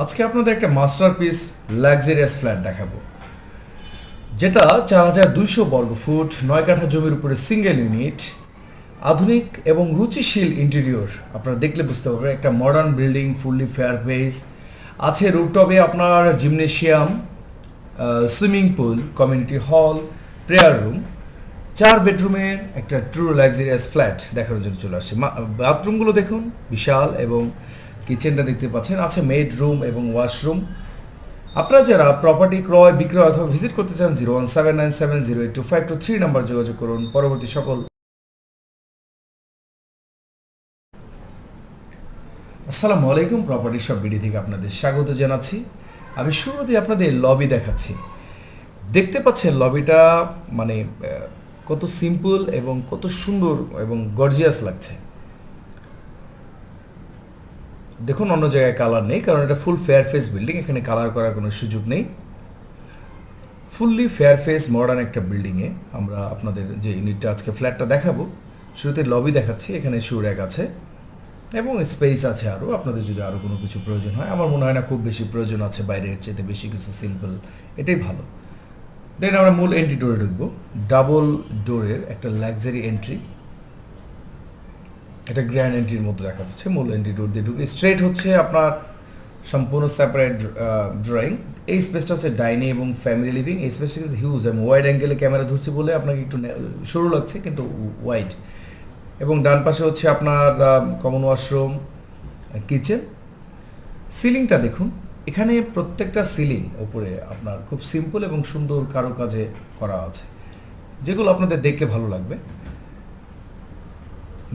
আজকে আপনাদের একটা মাস্টারপিস লাক্সারিয়াস ফ্ল্যাট দেখাবো। যেটা চার হাজার দুইশো বর্গফুট নয় কাঠা জমির উপরে সিঙ্গেল ইউনিট আধুনিক এবং রুচিশীল ইন্টেরিয়র আপনারা দেখলে বুঝতে পারবেন, একটা modern building fully fair face আছে রুটটপে আপনার gymnasium swimming pool community hall prayer room চার বেডরুমের একটা ট্রু লাক্সারিয়াস ফ্ল্যাট দেখানোর জন্য চলে আসছে। বাথরুমগুলো দেখুন, বিশাল এবং কিচেনটা দেখতে পাচ্ছেন। আছে মেড রুম এবং ওয়াশরুম আপনারা যারা প্রপার্টি ক্রয়, বিক্রয় অথবা ভিজিট করতে চান zero one seven nine seven zero eight two five two three number যোগাযোগ করুন। পরবর্তী সকল আসসালামু আলাইকুম প্রপার্টি সব বিডি থেকে আপনাদের স্বাগত জানাচ্ছি। আমি শুরুতে আপনাদের লবি দেখাচ্ছি। দেখতে পাচ্ছেন লবিটা মানে কত সিম্পল এবং কত সুন্দর এবং গর্জিয়াস লাগছে। দেখুন, অন্য জায়গায় কালার নেই, কারণ এটা ফুল ফেয়ার ফেস বিল্ডিং এখানে কালার করার কোনো সুযোগ নেই। ফুললি ফেয়ার ফেস মডার্ন একটা বিল্ডিংয়ে আমরা আপনাদের যে ইউনিটটা আজকে ফ্ল্যাটটা দেখাবো, শুরুতে লবি দেখাচ্ছি, এখানে শু র্যাক আছে, এবং স্পেস আছে আরও আপনাদের যদি আরও কোনো কিছু প্রয়োজন হয়, আমার মনে হয় না খুব বেশি প্রয়োজন আছে বাইরের চেয়ে বেশি কিছু সিম্পল এটাই ভালো। দেন আমরা মূল এন্ট্রি ডোরে ঢুকবো ডাবল ডোরের একটা লাক্সারি এন্ট্রি এটা গ্র্যান্ড এন্ট্রির মধ্যে দেখা যাচ্ছে, মূল এন্ট্রি ডোর দিয়ে ঢুকে। স্ট্রেট হচ্ছে আপনার সম্পূর্ণ সেপারেট ড্রয়িং এই স্পেসটা হচ্ছে ডাইনিং এবং ফ্যামিলি লিভিং এই স্পেসটা কিন্তু হিউজ আমি ওয়াইড অ্যাঙ্গেলে ক্যামেরা ধরছি বলে আপনাকে একটু সরু লাগছে, কিন্তু ওয়াইড এবং ডান পাশে হচ্ছে আপনার কমন ওয়াশরুম কিচেন সিলিংটা দেখুন, এখানে প্রত্যেকটা সিলিং উপরে আপনার খুব সিম্পল এবং সুন্দর কারও কাজে করা আছে। যেগুলো আপনাদের দেখলে ভালো লাগবে।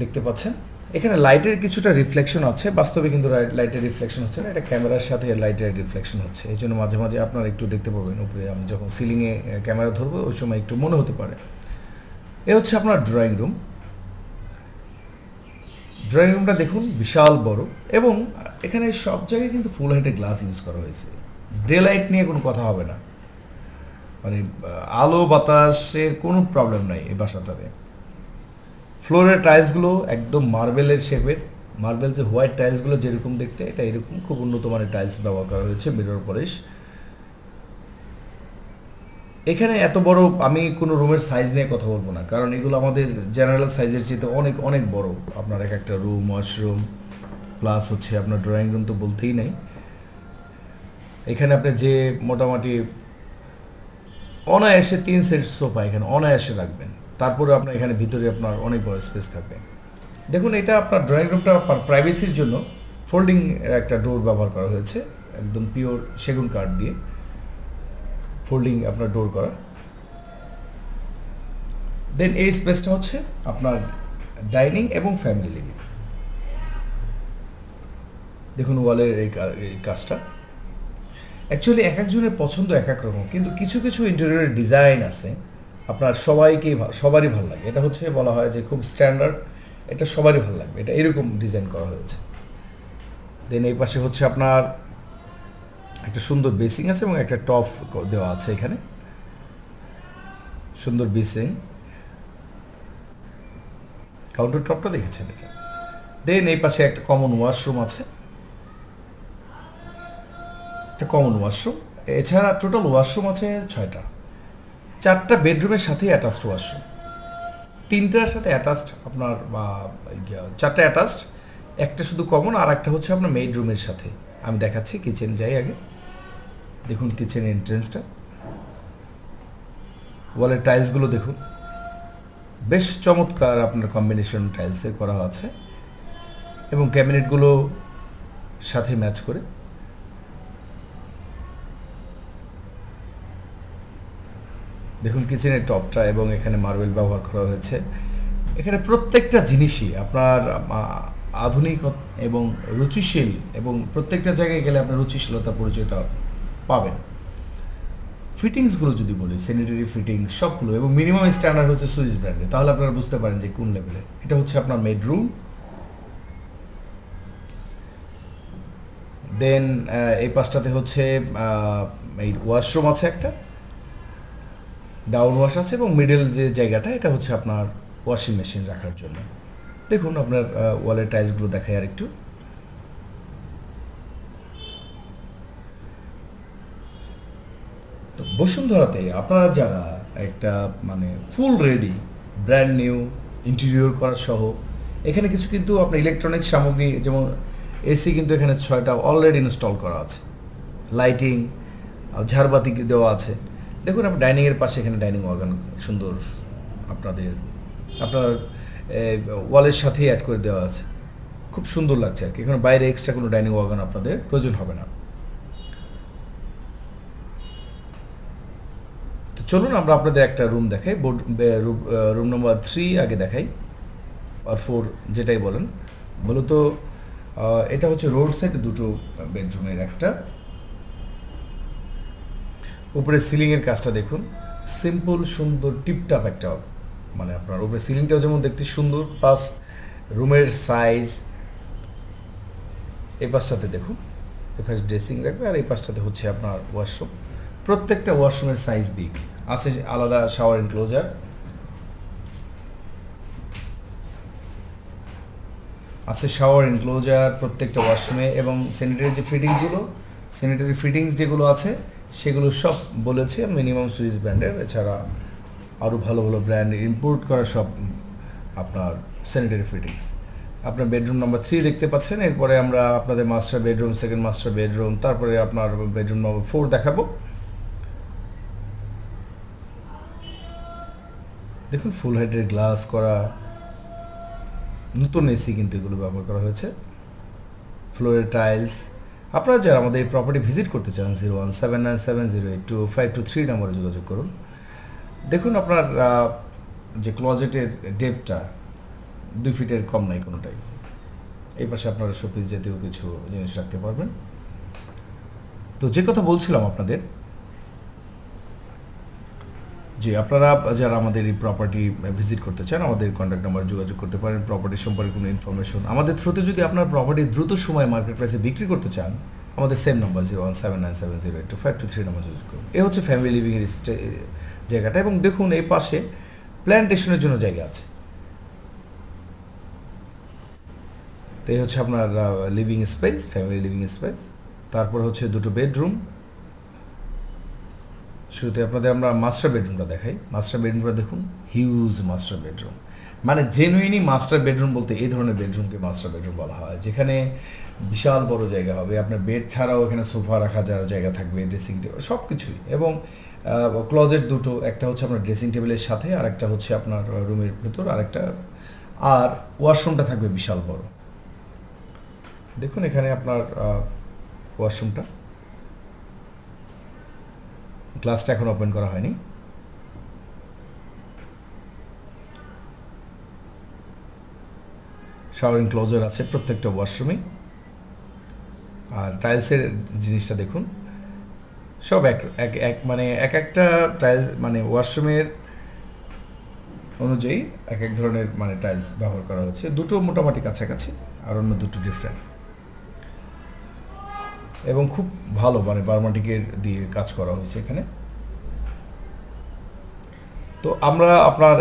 দেখতে পাচ্ছেন। এখানে লাইটের কিছুটা রিফ্লেকশন আছে, বাস্তবে কিন্তু লাইটের রিফ্লেকশন হচ্ছে না, এটা ক্যামেরার সাথে লাইটের রিফ্লেকশন হচ্ছে। এই জন্য মাঝে মাঝে আপনারা একটু দেখতে পাবেন, উপরে আমি যখন সিলিংয়ে ক্যামেরা ধরবো, ওই সময় একটু মনে হতে পারে। এ হচ্ছে আপনার ড্রয়িং রুম ড্রয়িং রুমটা দেখুন, বিশাল বড় এবং এখানে সব জায়গায় কিন্তু ফুল হাইটে গ্লাস ইউজ করা হয়েছে। ডে লাইট নিয়ে কোনো কথা হবে না। মানে আলো, বাতাসের কোনো প্রবলেম নাই এই বাসাটাতে। ফ্লোরের টাইলসগুলো একদম মার্বেলের শেপের মার্বেল যে হোয়াইট টাইলসগুলো যেরকম দেখতে, এটা এরকম খুব উন্নত মানের টাইলস ব্যবহার করা হয়েছে মিরর পলিশ এখানে এত বড়, আমি কোনো রুমের সাইজ নিয়ে কথা বলব না, কারণ এগুলো আমাদের জেনারেল সাইজের চেয়ে অনেক অনেক বড়। আপনার এক একটা রুম ওয়াশরুম প্লাস হচ্ছে আপনার ড্রয়িং রুম তো বলতেই নাই। এখানে আপনি যে মোটামুটি অনায়াসে তিন সেট সোফা এখানে অনায়াসে রাখবেন। তারপরে আপনার এখানে ভিতরে আপনার অনেক বড় স্পেস থাকবে। দেখুন, এটা আপনার ড্রয়িং রুমটা আপনার প্রাইভেসির জন্য ফোল্ডিং একটা ডোর ব্যবহার করা হয়েছে, একদম পিওর সেগুন কাঠ দিয়ে ফোল্ডিং আপনার ডোর করা। দেন এই স্পেসটা হচ্ছে আপনার ডাইনিং এবং ফ্যামিলি লিভিং দেখুন ওয়ালের এই কাজটা। অ্যাকচুয়ালি এক একজনের পছন্দ এক এক রকম, কিন্তু কিছু কিছু ইন্টেরিয়রের ডিজাইন আছে আপনার সবাইকেই সবারই ভালো লাগে। এটা হচ্ছে বলা হয় যে খুব স্ট্যান্ডার্ড এটা সবারই ভালো লাগবে। এটা এরকম ডিজাইন করা হয়েছে। দেন এই পাশে হচ্ছে আপনার একটা সুন্দর বেসিং আছে এবং একটা টপ দেওয়া আছে এখানে। সুন্দর বেসিং কাউন্টার টপটা দেখেছেন এটা? দেন এই পাশে একটা কমন ওয়াশরুম আছে। একটা কমন ওয়াশরুম এছাড়া টোটাল ওয়াশরুম আছে ছয়টা। চারটা বেডরুমের সাথেই অ্যাটাচড ওয়াশরুম তিনটার সাথে অ্যাটাচড আপনার চারটা অ্যাটাচড একটা শুধু কমন আর একটা হচ্ছে আপনার মেড রুমের সাথে। আমি দেখাচ্ছি কিচেন যাই আগে। দেখুন কিচেন এন্ট্রেন্সটা ওয়ালের টাইলসগুলো দেখুন। বেশ চমৎকার আপনার কম্বিনেশন টাইলসে করা আছে। এবং ক্যাবিনেটগুলো সাথে ম্যাচ করে। দেখুন, কিচেনের টপটা এবং এখানে মার্বেল ব্যবহার করা হয়েছে। এখানে প্রত্যেকটা জিনিসই আপনার আধুনিক এবং রুচিশীল এবং প্রত্যেকটা জায়গায় গেলে আপনার রুচিশীলতা, পরিচয়টা পাবেন। ফিটিংসগুলো যদি বলি স্যানিটারি ফিটিংস সবগুলো, এবং মিনিমাম স্ট্যান্ডার্ড হচ্ছে সুইস ব্র্যান্ডে তাহলে আপনারা বুঝতে পারেন যে কোন লেভেলে এটা হচ্ছে আপনার মেডরুম দেন এই পাশটাতে হচ্ছে এই ওয়াশরুম আছে একটা। ডাউন ওয়াশ আছে এবং মিডল যে জায়গাটা, এটা হচ্ছে আপনার ওয়াশিং মেশিন রাখার জন্য। দেখুন আপনার ওয়ালের টাইলসগুলো দেখাই আর একটু তো বসুন্ধরাতে আপনারা যারা একটা মানে full ready brand new interior করা সহ, এখানে কিছু কিন্তু আপনার ইলেকট্রনিক সামগ্রী, যেমন এসি কিন্তু এখানে ছয়টা অলরেডি ইনস্টল করা আছে। লাইটিং ঝাড়বাতি দেওয়া আছে। দেখুন আপনার ডাইনিংয়ের পাশে এখানে ডাইনিং অর্গান সুন্দর আপনাদের, আপনার ওয়ালের সাথেই অ্যাড করে দেওয়া আছে। খুব সুন্দর লাগছে আর কি। এখানে বাইরে এক্সট্রা কোনো ডাইনিং অর্গান আপনাদের প্রয়োজন হবে না। তো চলুন, আমরা আপনাদের একটা রুম দেখাই। বোর্ড রুম নম্বর থ্রি আগে দেখাই। আর ফোর যেটাই বলেন। মূলত এটা হচ্ছে রোড সাইড দুটো বেডরুমের একটা। উপরে সিলিংয়ের কাজটা দেখুন। সিম্পল সুন্দর টিপটাপ একটা মানে আপনার উপরে সিলিংটাও যেমন দেখতে সুন্দর প্লাস রুমের সাইজ এই পাশটাতে দেখুন। এই পাশে ড্রেসিং রাখবে আর এই পাশটাতে হচ্ছে আপনার ওয়াশরুম প্রত্যেকটা ওয়াশরুমের সাইজ বিগ আছে আলাদা শাওয়ার এনক্লোজার আছে শাওয়ার এনক্লোজার প্রত্যেকটা ওয়াশরুমে এবং স্যানিটারি যে ফিটিংসগুলো স্যানিটারি ফিটিংস যেগুলো আছে সেগুলো সব বলেছে মিনিমাম সুইস ব্র্যান্ডের। এছাড়া আরও ভালো ভালো ব্র্যান্ড ইম্পোর্ট করা সব আপনার স্যানিটারি ফিটিংস আপনার বেডরুম নাম্বার থ্রি দেখতে পাচ্ছেন। এরপরে আমরা আপনাদের master bedroom second master bedroom তারপরে আপনার বেডরুম নাম্বার ফোর দেখাবো। দেখুন ফুল হাইডের গ্লাস করা, নতুন এসি কিন্তু এগুলো ব্যবহার করা হয়েছে। ফ্লোরের টাইলস আপনারা যারা আমাদের এই প্রপার্টি ভিজিট করতে চান zero one seven nine seven zero eight two five two three নম্বরে যোগাযোগ করুন। দেখুন আপনার যে ক্লজেটের ডেপটা দুই ফিটের কম নাই কোনোটাই। এই পাশে আপনারা শোপিস জাতীয় কিছু জিনিস রাখতে পারবেন। তো যে কথা বলছিলাম আপনাদের জি, আপনারা যারা আমাদের এই প্রপার্টি ভিজিট করতে চান, আমাদের কন্ট্যাক্ট নাম্বার যোগাযোগ করতে পারেন প্রপার্টি সম্পর্কে কোনো ইনফরমেশন আমাদের থ্রুতে যদি আপনার প্রপার্টি দ্রুত সময় মার্কেট প্রাইসে বিক্রি করতে চান, আমাদের same number zero one seven nine seven zero eight two five two three number যোগাযোগ করুন। এ হচ্ছে ফ্যামিলি লিভিংয়ের জায়গাটা এবং দেখুন এই পাশে প্ল্যান্টেশনের জন্য জায়গা আছে। তো এই হচ্ছে আপনার living space family living space তারপর হচ্ছে দুটো বেডরুম শুরুতে আপনাদের আমরা মাস্টার বেডরুমটা দেখাই। মাস্টার বেডরুমটা দেখুন হিউজ মাস্টার বেডরুম মানে জেনুইনই মাস্টার বেডরুম বলতে এই ধরনের বেডরুমকে মাস্টার বেডরুম বলা হয়, যেখানে বিশাল বড় জায়গা হবে। আপনার বেড ছাড়াও এখানে সোফা রাখা যাওয়ার জায়গা থাকবে ড্রেসিং টেবিল সব কিছুই এবং ক্লজেট দুটো, একটা হচ্ছে আপনার ড্রেসিং টেবিলের সাথে আর একটা হচ্ছে আপনার রুমের ভেতর আর একটা আর ওয়াশরুমটা থাকবে বিশাল বড়। দেখুন এখানে আপনার ওয়াশরুমটা গ্লাসটা এখন ওপেন করা হয়নি। শাওয়ারিং ক্লোজার আছে প্রত্যেকটা ওয়াশরুমে আর টাইলসের জিনিসটা দেখুন। সব এক এক এক মানে এক একটা টাইলস মানে ওয়াশরুমের অনুযায়ী এক এক ধরনের মানে টাইলস ব্যবহার করা হচ্ছে দুটো মোটামুটি কাছাকাছি, আর অন্য দুটো ডিফারেন্ট এবং খুব ভালো মানে বার্মাটিকের দিয়ে কাজ করা হয়েছে এখানে। তো আমরা আপনার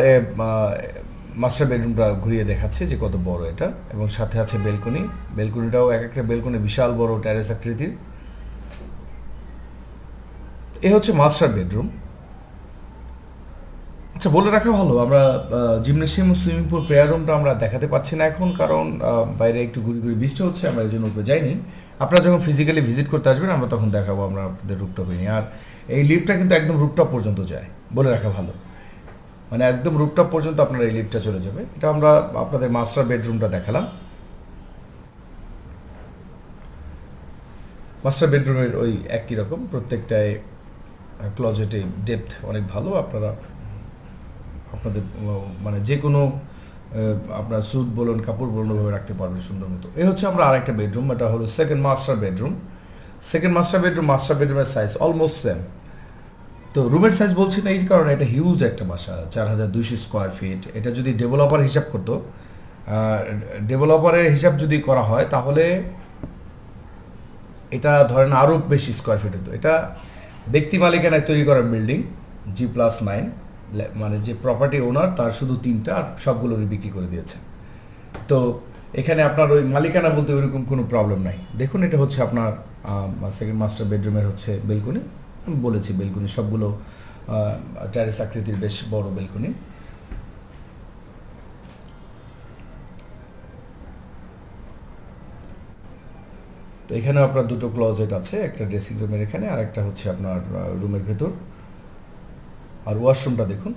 মাস্টার বেডরুমটা ঘুরিয়ে দেখাচ্ছি যে কত বড় এটা এবং সাথে আছে বেলকনি। বেলকনিটাও এক একটা বেলকনি বিশাল বড় ট্যারেস আকৃতির। এ হচ্ছে মাস্টার বেডরুম। আচ্ছা বলে রাখা ভালো, আমরা জিমনেশিয়াম সুইমিং পুল প্রেয়ার রুমটা আমরা দেখাতে পারছি না এখন কারণ বাইরে একটু ঘুরি ঘুরি বৃষ্টি হচ্ছে, আমরা এই জন্য উপরে যাইনি। আপনারা যখন ফিজিক্যালি ভিজিট করতে আসবেন, আমরা তখন দেখাবো আমরা আপনাদের রুপটপে নিয়ে। আর এই লিফটটা কিন্তু একদম রুপটপ পর্যন্ত যায়, বলে রাখা ভালো। মানে একদম রুপটপ পর্যন্ত আপনার এই লিফটটা চলে যাবে। এটা আমরা আপনাদের মাস্টার বেডরুমটা দেখালাম। মাস্টার বেডরুমের ওই একই রকম, প্রত্যেকটায় ক্লজেটে ডেপথ অনেক ভালো। আপনারা, আপনাদের মানে যে কোনো আপনার স্যুট বলুন, কাপড় বলুন, ওভাবে রাখতে পারবেন সুন্দর মতো। এই হচ্ছে আমরা আরেকটা বেডরুম এটা হলো second master bedroom second master bedroom master বেডরুমের সাইজ অলমোস্ট সেম তো রুমের সাইজ বলছি না, এই কারণে এটা হিউজ একটা বাসা, চার হাজার দুইশো স্কোয়ার ফিট এটা যদি ডেভেলপার হিসাব করতো ডেভেলপারের হিসাব যদি করা হয়, তাহলে এটা ধরেন আরও বেশি স্কোয়ার ফিট হতো। এটা ব্যক্তি মালিকানায় তৈরি করা বিল্ডিং জি প্লাস নাইন মানে যে প্রপার্টি ওনার তার শুধু তিনটা আর সবগুলোরই বিক্রি করে দিয়েছে। তো এখানে আপনার ওই মালিকানা বলতে ওইরকম কোনো প্রবলেম নাই। দেখুন, এটা হচ্ছে আপনার সেকেন্ড মাস্টার বেডরুমের হচ্ছে বেলকনি আমি বলেছি বেলকুনি সবগুলো ট্যারেস আকৃতির বেশ বড় বেলকুনি তো এখানে আপনার দুটো ক্লোজেট আছে, একটা ড্রেসিং রুমের এখানে, আর একটা হচ্ছে আপনার রুমের ভেতর। আর ওয়াশরুমটা দেখুন।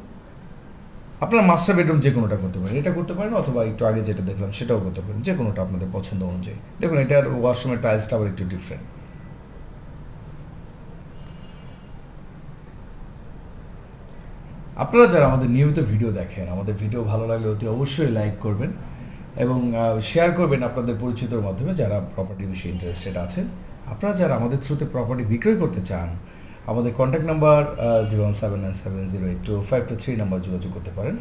আপনার মাস্টার বেডরুম যে কোনোটা করতে পারেন। এটা করতে পারেন অথবা একটু আগে যেটা দেখলাম সেটাও করতে পারেন। যে কোনোটা আপনাদের পছন্দ অনুযায়ী। দেখুন, এটার ওয়াশরুমের টাইলসটা আবার একটু ডিফারেন্ট আপনারা যারা আমাদের নিয়মিত ভিডিও দেখেন, আমাদের ভিডিও ভালো লাগলে অতি অবশ্যই লাইক করবেন এবং শেয়ার করবেন আপনাদের পরিচিতর মাধ্যমে যারা প্রপার্টি বিষয়ে ইন্টারেস্টেড আছেন। আপনারা যারা আমাদের থ্রুতে প্রপার্টি বিক্রয় করতে চান আমাদের contact number zero one seven nine seven zero eight two five two three number যোগাযোগ করতে পারেন।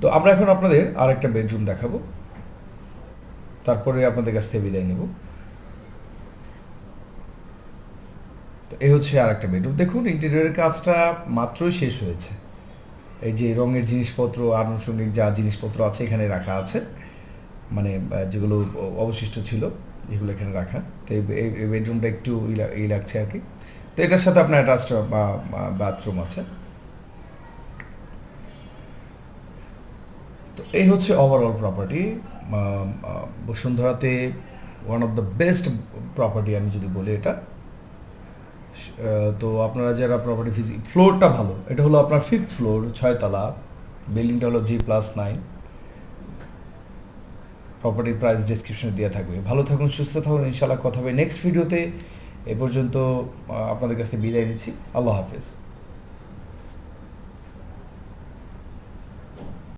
তো আমরা এখন আপনাদের আর একটা বেডরুম দেখাবো। তারপরে আপনাদের কাছ থেকে বিদায় নেব। তো এই হচ্ছে আর একটা বেডরুম দেখুন ইন্টেরিয়রের কাজটা মাত্রই শেষ হয়েছে। এই যে রঙের জিনিসপত্র, আনুষঙ্গিক যা জিনিসপত্র আছে এখানে রাখা আছে। মানে যেগুলো অবশিষ্ট ছিল। এগুলো এখানে রাখা। তো এই এই- এই বেডরুমটা একটু ই লা- ই লাগছে আর কি। তো এটার সাথে আপনার অ্যাটাচড বা বাথরুম আছে। তো এই হচ্ছে overall property বসুন্ধরাতে one of the best property আমি যদি বলি এটা। তো আপনারা যারা প্রপার্টি ফিজি ফ্লোরটা ভালো, এটা হলো আপনার ফিফথ ফ্লোর ছয়তলা বিল্ডিংটা হলো জি প্লাস নাইন প্রপার্টির প্রাইস ডিসক্রিপশনে দেওয়া থাকবে। ভালো থাকুন, সুস্থ থাকুন ইনশাল্লাহ কথা হবে। নেক্সট ভিডিওতে এ পর্যন্ত আপনাদের কাছে বিদায় নিচ্ছি। আল্লাহ হাফেজ।